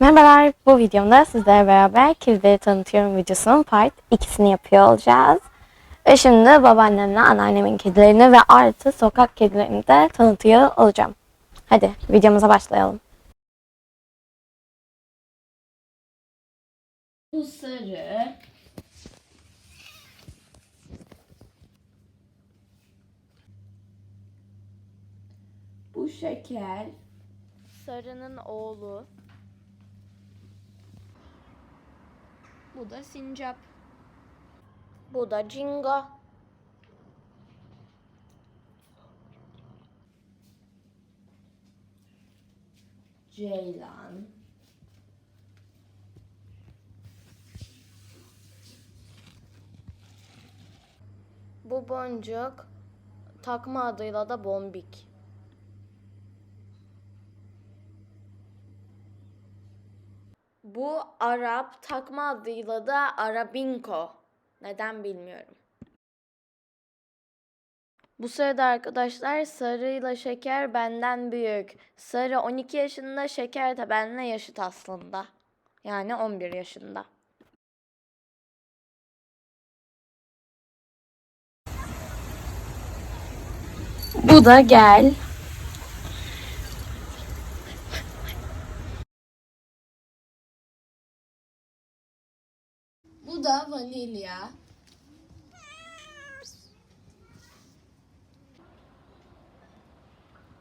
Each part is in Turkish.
Merhabalar, bu videomda sizlerle beraber kedileri tanıtıyorum videosunun part 2'sini yapıyor olacağız. Ve şimdi babaannemle anneannemin kedilerini ve artı sokak kedilerini de tanıtıyor olacağım. Hadi videomuza başlayalım. Bu sarı. Bu şeker. Sarı'nın oğlu. Bu da sincap. Bu da Jingo. Ceylan. Bu boncuk takma adıyla da bombik. Bu Arap takma adıyla da Arabinko. Neden bilmiyorum. Bu sırada arkadaşlar sarıyla şeker benden büyük. Sarı 12 yaşında, şeker de benimle yaşıt aslında. Yani 11 yaşında. Bu da gel. Bu da vanilya.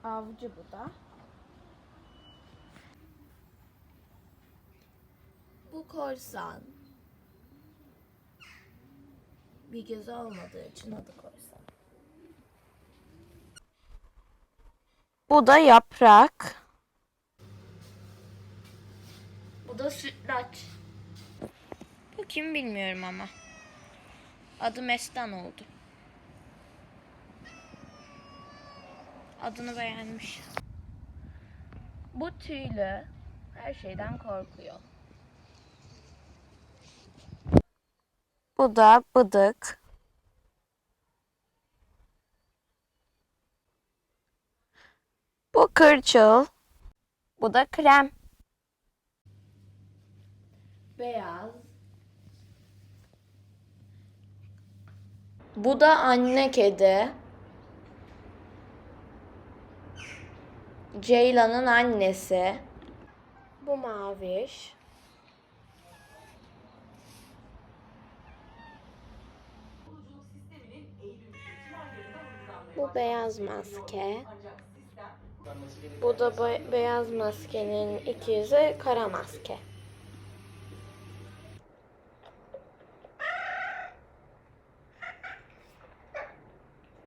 Avcı bu da. Bu korsan. Bir göz olmadığı için adı korsan. Bu da yaprak. Bu da sütlaç. Bu kim bilmiyorum ama. Adı Mestan oldu. Adını beğenmiş. Bu tüylü. Her şeyden korkuyor. Bu da bıdık. Bu kırçıl. Bu da krem. Beyaz. Bu da anne kedi. Ceylan'ın annesi. Bu maviş. Bu beyaz maske. Bu da be- beyaz maskenin ikizi kara maske.